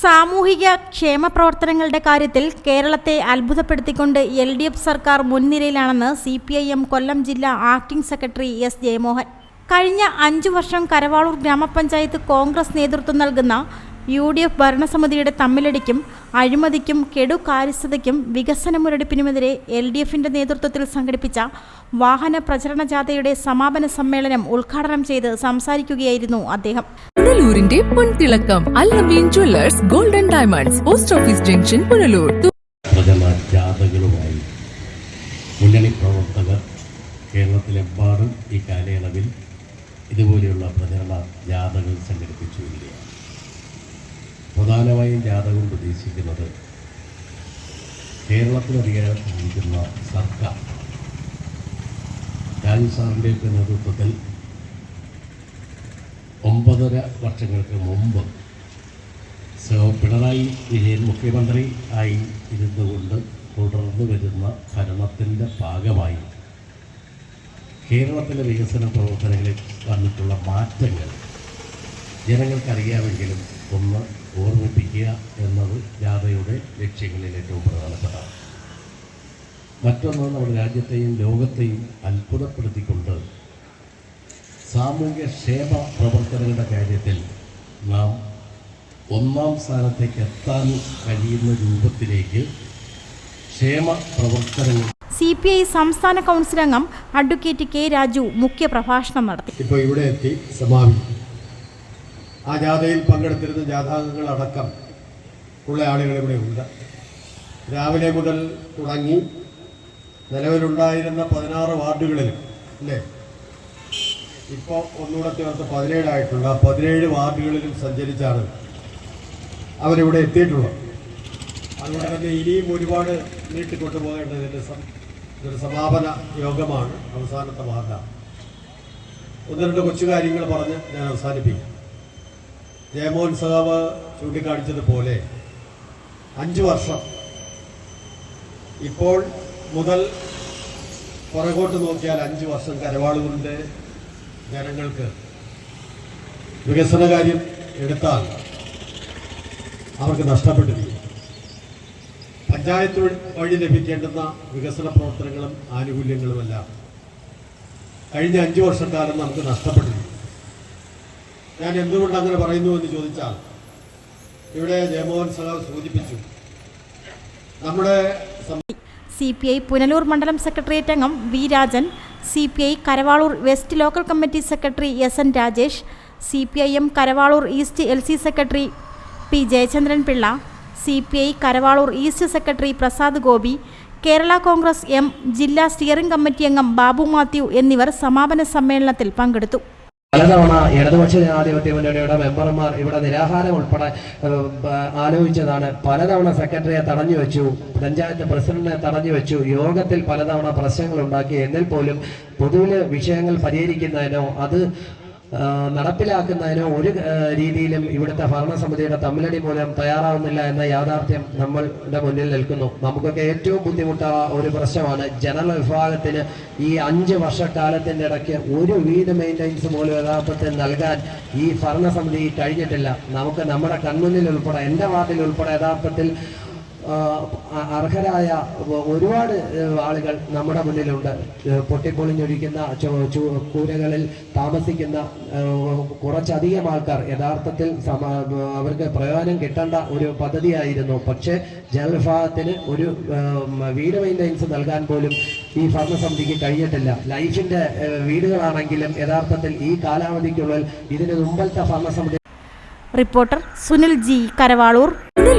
സാമൂഹിക ക്ഷേമ പ്രവർത്തനങ്ങളുടെ കാര്യത്തിൽ കേരളത്തെ അത്ഭുതപ്പെടുത്തിക്കൊണ്ട് എൽ ഡി എഫ് സർക്കാർ മുൻനിരയിലാണെന്ന് C P I M Kollam ജില്ലാ ആക്ടിംഗ് സെക്രട്ടറി എസ് ജയമോഹൻ. കഴിഞ്ഞ അഞ്ചു വർഷം കരവാളൂർ ഗ്രാമപഞ്ചായത്ത് കോൺഗ്രസ് നേതൃത്വം നൽകുന്ന യു ഡി എഫ് ഭരണസമിതിയുടെ തമ്മിലടിക്കും അഴിമതിക്കും കെടുകാര്യസ്ഥതയ്ക്കും വികസന മുരടിപ്പിനുമെതിരെ എൽ ഡി എഫിന്റെ നേതൃത്വത്തിൽ സംഘടിപ്പിച്ച വാഹന പ്രചരണ ജാഥയുടെ സമാപന സമ്മേളനം ഉദ്ഘാടനം ചെയ്ത് സംസാരിക്കുകയായിരുന്നു അദ്ദേഹം. പുനലൂരിന്റെ പൊൻതിളക്കം Allameen jewellers golden diamonds post office junction Punalur. ജാഥകളുമായി മുന്നണി പ്രവർത്തകർ കേരളത്തിലെമ്പാടും ഈ കാലയളവിൽ ഇതുപോലെയുള്ള പ്രചരണ ജാഥകൾ സംഘടിപ്പിച്ചു വരികയാണ് പ്രധാനമായും ജാഥകൾ പ്രതീക്ഷിക്കുന്നത് കേരളത്തിലധികം നയിക്കുന്ന സർക്കാർ. രാജു സാറിന്റെയൊക്കെ നേതൃത്വത്തിൽ ഒമ്പതര വർഷങ്ങൾക്ക് മുമ്പ് സോ പിണറായി വിജയൻ മുഖ്യമന്ത്രി ആയി ഇരുന്നുകൊണ്ട് തുടർന്നു വരുന്ന ഭരണത്തിന്റെ ഭാഗമായി കേരളത്തിലെ വികസന പ്രവർത്തനങ്ങളിൽ വന്നിട്ടുള്ള മാറ്റങ്ങൾ ജനങ്ങൾക്കറിയാമെങ്കിലും ഒന്ന് ഓർമ്മിപ്പിക്കുക എന്നത് ജാഥയുടെ ലക്ഷ്യങ്ങളിൽ ഏറ്റവും പ്രധാനപ്പെട്ടതാണ്. മറ്റൊന്ന് നമ്മുടെ രാജ്യത്തെയും ലോകത്തെയും അത്ഭുതപ്പെടുത്തിക്കൊണ്ട് സാമൂഹ്യ ക്ഷേമ പ്രവർത്തനങ്ങളുടെ കാര്യത്തിൽ നാം ഒന്നാം സ്ഥാനത്തേക്ക് എത്താൻ കഴിയുന്ന രൂപത്തിലേക്ക് ക്ഷേമ പ്രവർത്തനങ്ങൾ സി പി ഐ സംസ്ഥാന കൗൺസിൽ അംഗം അഡ്വക്കേറ്റ് കെ രാജു മുഖ്യ പ്രഭാഷണം നടത്തി. ഇപ്പോൾ ഇവിടെ എത്തി സമാപിക്കും ആ ജാഥയിൽ പങ്കെടുത്തിരുന്ന ജാഥാംഗങ്ങളടക്കം ഉള്ള ആളുകൾ ഇവിടെ ഉണ്ട്. രാവിലെ മുതൽ തുടങ്ങി നിലവിലുണ്ടായിരുന്ന പതിനാറ് വാർഡുകളിലും അല്ലേ? ഇപ്പോൾ ഒന്നുകൂടെ ചേർത്ത് പതിനേഴായിട്ടുണ്ട്. ആ പതിനേഴ് വാർഡുകളിലും സഞ്ചരിച്ചാണ് അവരിവിടെ എത്തിയിട്ടുള്ളത്. അതുകൊണ്ട് തന്നെ ഇനിയും ഒരുപാട് നീട്ടിക്കൊണ്ടു പോകേണ്ടതിന്റെ ഇതൊരു സമാപന യോഗമാണ്. അവസാനത്തെ വാർഡ. ഒന്ന് രണ്ട് കൊച്ചു കാര്യങ്ങൾ പറഞ്ഞ് ഞാൻ അവസാനിപ്പിക്കാം. ജയമോഹൻ സഹാബ് ചൂണ്ടിക്കാണിച്ചതുപോലെ അഞ്ച് വർഷം ഇപ്പോൾ മുതൽ പുറകോട്ട് നോക്കിയാൽ അഞ്ച് വർഷം കരവാളുകളുടെ ജനങ്ങൾക്ക് വികസന കാര്യം എടുത്താൽ അവർക്ക് നഷ്ടപ്പെട്ടിരിക്കും. പഞ്ചായത്ത് വഴി- ലഭിക്കേണ്ടുന്ന വികസന പ്രവർത്തനങ്ങളും ആനുകൂല്യങ്ങളുമെല്ലാം. കഴിഞ്ഞ അഞ്ചു വർഷക്കാലം നമുക്ക് നഷ്ടപ്പെട്ടിരിക്കും. ഞാൻ എന്തുകൊണ്ട് അങ്ങനെ പറയുന്നു എന്ന് ചോദിച്ചാൽ ഇവിടെ ജയമോഹൻ സഹാബ് സൂചിപ്പിച്ചു നമ്മുടെ സി പി ഐ പുനലൂർ മണ്ഡലം സെക്രട്ടേറിയറ്റ് അംഗം V Rajan C P I Karavalur west local committee secretary S N Rajesh C P I M Karavalur east L C secretary P Jayachandran Pillai C P I Karavalur east secretary Prasad Gopi Kerala Congress M ജില്ലാ steering committee അംഗം ബാബു മാത്യു എന്നിവർ സമാപന സമ്മേളനത്തിൽ പങ്കെടുത്തു. പലതവണ ഇടതുപക്ഷ ജനാധിപത്യ മുന്നണിയുടെ മെമ്പർമാർ ഇവിടെ നിരാഹാരം ഉൾപ്പെടെ ആലോചിച്ചതാണ്. പലതവണ സെക്രട്ടറിയെ തടഞ്ഞു വെച്ചു പഞ്ചായത്ത് പ്രസിഡന്റിനെ തടഞ്ഞു വെച്ചു യോഗത്തിൽ പലതവണ പ്രശ്നങ്ങൾ ഉണ്ടാക്കി. എന്നിൽ പോലും പൊതുവിലെ വിഷയങ്ങൾ പരിഹരിക്കുന്നതിനോ അത് നടപ്പിലാക്കുന്നതിനോ ഒരു രീതിയിലും ഇവിടുത്തെ ഭരണസമിതിയുടെ തമ്മിലടി മൂലം തയ്യാറാവുന്നില്ല എന്ന യാഥാർത്ഥ്യം നമ്മളുടെ മുന്നിൽ നിൽക്കുന്നു. നമുക്കൊക്കെ ഏറ്റവും ബുദ്ധിമുട്ടുള്ള ഒരു പ്രശ്നമാണ് ജനറൽ വിഭാഗത്തിന് ഈ അഞ്ച് വർഷക്കാലത്തിന്റെ ഇടയ്ക്ക് ഒരു വീട് മെയിന്റെനൻസ് പോലും യഥാർത്ഥത്തിൽ നൽകാൻ ഈ ഭരണസമിതി കഴിഞ്ഞിട്ടില്ല. നമുക്ക് നമ്മുടെ കൺമുന്നിൽ ഉൾപ്പെടെ എന്റെ വാർഡിൽ ഉൾപ്പെടെ യഥാർത്ഥത്തിൽ അർഹരായ ഒരുപാട് ആളുകൾ നമ്മുടെ മുന്നിലുണ്ട്. പൊട്ടിപ്പൊളിഞ്ഞൊഴിക്കുന്ന കൂരകളിൽ താമസിക്കുന്ന കുറച്ചധികം ആൾക്കാർ യഥാർത്ഥത്തിൽ അവർക്ക് പ്രയോജനം കിട്ടേണ്ട ഒരു പദ്ധതിയായിരുന്നു. പക്ഷേ ജനവിഭാഗത്തിന് ഒരു വീട് മെയിന്റെനൻസ് നൽകാൻ പോലും ഈ ഭരണസമിതിക്ക് കഴിഞ്ഞിട്ടില്ല. ലൈഫിന്റെ വീടുകളാണെങ്കിലും യഥാർത്ഥത്തിൽ ഈ കാലാവധിക്കുള്ളിൽ ഇതിന് മുമ്പത്തെ ഭരണസമിതി റിപ്പോർട്ടർ സുനിൽ ജി കരവാളൂർ.